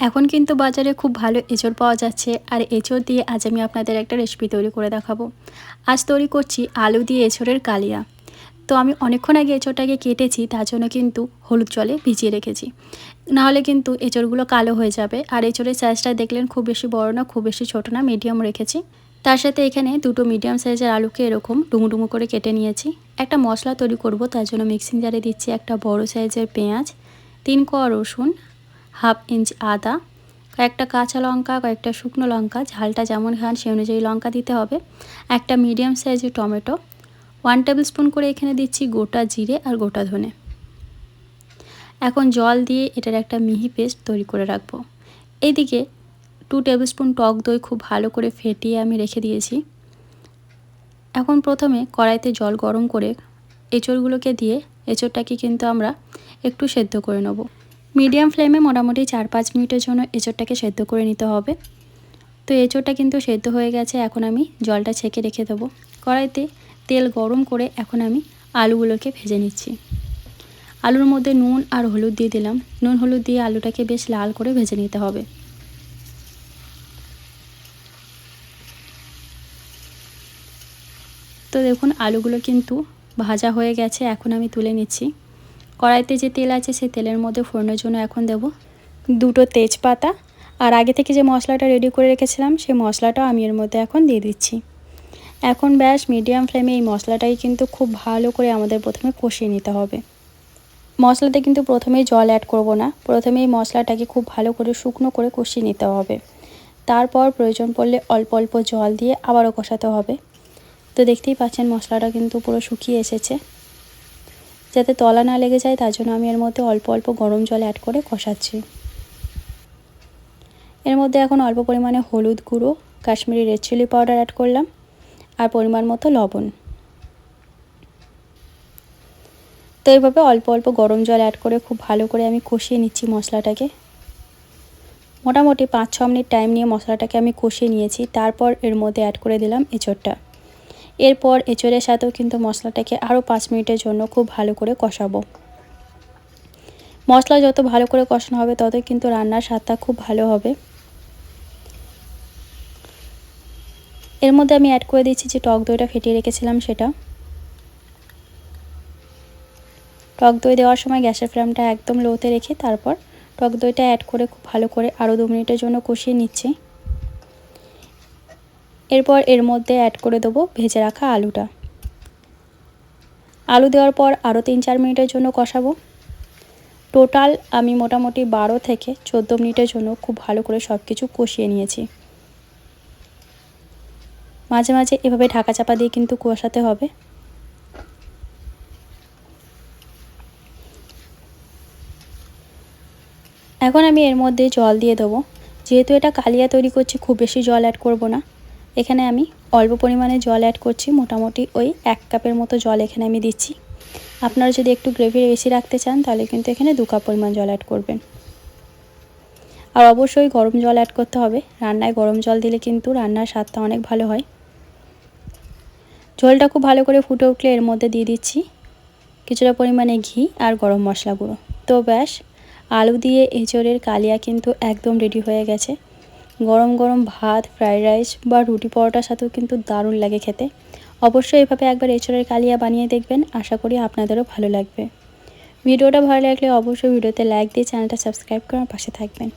এখন কিন্তু বাজারে খুব ভালো এঁচড় পাওয়া যাচ্ছে আর এঁচড় দিয়ে আজ আমি আপনাদের একটা রেসিপি তৈরি করে দেখাবো। আজ তৈরি করছি আলু দিয়ে এঁচড়ের কালিয়া। তো আমি অনেকক্ষণ আগে এঁচড়টাকে কেটেছি, তার জন্য কিন্তু হলুদ জলে ভিজিয়ে রেখেছি। নাহলে কিন্তু এঁচড়গুলো কালো হয়ে যাবে আর এঁচড়ের সাইজটা দেখলেন খুব বেশি বড় না, খুব বেশি ছোটো না মিডিয়াম রেখেছি। তার সাথে এখানে দুটো মিডিয়াম সাইজের আলুকে এরকম ডুমু ডুমু করে কেটে নিয়েছি। একটা মশলা তৈরি করব, তার জন্য মিক্সিং জারে দিচ্ছি একটা বড় সাইজের পেঁয়াজ, তিন কোয়া রসুন হাফ ইঞ্চ আদা, কয়েকটা কাঁচা লঙ্কা, কয়েকটা শুকনো লঙ্কা, ঝালটা যেমন খান সেই অনুযায়ী লঙ্কা দিতে হবে। একটা মিডিয়াম সাইজের টমেটো, ওয়ান টেবিল স্পুন করে এখানে দিচ্ছি গোটা জিরে আর গোটা ধনে। এখন জল দিয়ে এটার একটা মিহি পেস্ট তৈরি করে রাখব। এইদিকে টু টেবিল স্পুন টক দই খুব ভালো করে ফেটিয়ে আমি রেখে দিয়েছি। এখন প্রথমে কড়াইতে জল গরম করে এঁচড়গুলোকে দিয়ে, এঁচড়টাকে কিন্তু আমরা একটু সেদ্ধ করে নেব। মিডিয়াম ফ্লেমে মোটামুটি চার পাঁচ মিনিটের জন্য এঁচড়টাকে সেদ্ধ করে নিতে হবে। তো এঁচড়টা কিন্তু সেদ্ধ হয়ে গেছে, এখন আমি জলটা ছেঁকে রেখে দেবো। কড়াইতে তেল গরম করে এখন আমি আলুগুলোকে ভেজে নিচ্ছি। আলুর মধ্যে নুন আর হলুদ দিয়ে দিলাম। নুন হলুদ দিয়ে আলুটাকে বেশ লাল করে ভেজে নিতে হবে। তো দেখুন, আলুগুলো কিন্তু ভাজা হয়ে গেছে, এখন আমি তুলে নিচ্ছি। কড়াইতে যে তেল আছে সেই তেলের মধ্যে ফোড়নের জন্য এখন দেব দুটো তেজপাতা। আর আগে থেকে যে মশলাটা রেডি করে রেখেছিলাম, সেই মশলাটাও আমি এর মধ্যে এখন দিয়ে দিচ্ছি। এখন ব্যাস মিডিয়াম ফ্লেমে এই মশলাটাই কিন্তু খুব ভালো করে আমাদের প্রথমে কষিয়ে নিতে হবে। মশলাতে কিন্তু প্রথমেই জল অ্যাড করব না প্রথমেই মশলাটাকে খুব ভালো করে শুকনো করে কষিয়ে নিতে হবে। তারপর প্রয়োজন পড়লে অল্প অল্প জল দিয়ে আবারও কষাতে হবে। তো দেখতেই পাচ্ছেন মশলাটা কিন্তু পুরো শুকিয়ে এসেছে। যাতে তলা না লেগে যায়, তার জন্য আমি এর মধ্যে অল্প অল্প গরম জল অ্যাড করে কষাচ্ছি। এর মধ্যে এখন অল্প পরিমাণে হলুদ গুঁড়ো, Kashmiri red chilli powder add করলাম, আর পরিমাণ মতো লবণ। তো এইভাবে অল্প অল্প গরম জল অ্যাড করে খুব ভালো করে আমি কষিয়ে নিচ্ছি মশলাটাকে। মোটামুটি পাঁচ ছ মিনিট টাইম নিয়ে মশলাটাকে আমি কষিয়ে নিয়েছি, তারপর এর মধ্যে অ্যাড করে দিলাম এঁচড়টা। এরপর এঁচড়ের সাথেও কিন্তু মশলাটাকে আরও পাঁচ মিনিটের জন্য খুব ভালো করে কষাবো। মশলা যত ভালো করে কষানো হবে, ততই কিন্তু রান্নার স্বাদটা খুব ভালো হবে। এর মধ্যে আমি অ্যাড করে দিচ্ছি যে টক দইটা ফেটিয়ে রেখেছিলাম সেটা। টক দই দেওয়ার সময় গ্যাসের ফ্লেমটা একদম লোতে রেখে তারপর টক দইটা অ্যাড করে খুব ভালো করে আরও দু মিনিটের জন্য কষিয়ে নিচ্ছি। এরপর এর মধ্যে অ্যাড করে দেবো ভেজে রাখা আলুটা। আলু দেওয়ার পর আরও তিন চার মিনিটের জন্য কষাবো। টোটাল আমি মোটামুটি বারো থেকে চোদ্দ মিনিটের জন্য খুব ভালো করে সব কিছু কষিয়ে নিয়েছি। মাঝে মাঝে এভাবে ঢাকা চাপা দিয়ে কিন্তু কষাতে হবে। এখন আমি এর মধ্যে জল দিয়ে দেবো। যেহেতু এটা কালিয়া তৈরি করছি, খুব বেশি জল অ্যাড করব না। এখানে আমি অল্প পরিমাণে জল অ্যাড করছি, মোটামুটি ওই এক কাপের মতো জল এখানে আমি দিচ্ছি। আপনারা যদি একটু গ্রেভি বেশি রাখতে চান, তাহলে কিন্তু এখানে দু কাপ পরিমাণ জল অ্যাড করবেন। আর অবশ্যই গরম জল অ্যাড করতে হবে। রান্নায় গরম জল দিলে কিন্তু রান্নার স্বাদটা অনেক ভালো হয়। ঝোলটা খুব ভালো করে ফুটে উঠলে এর মধ্যে দিয়ে দিচ্ছি কিছুটা পরিমাণে ঘি আর গরম মশলা গুঁড়ো। তো ব্যাস, আলু দিয়ে এঁচড়ের কালিয়া কিন্তু একদম রেডি হয়ে গেছে। গরম গরম ভাত ফ্রাইড রাইস বা রুটি পরোটার সাথেও কিন্তু দারুণ লাগে খেতে। অবশ্যই এভাবে একবার এঁচড়ের কালিয়া বানিয়ে দেখবেন। আশা করি আপনাদেরও ভালো লাগবে। ভিডিওটা ভালো লাগলে অবশ্যই ভিডিওতে লাইক দিয়ে চ্যানেলটা সাবস্ক্রাইব করার পাশে থাকবেন।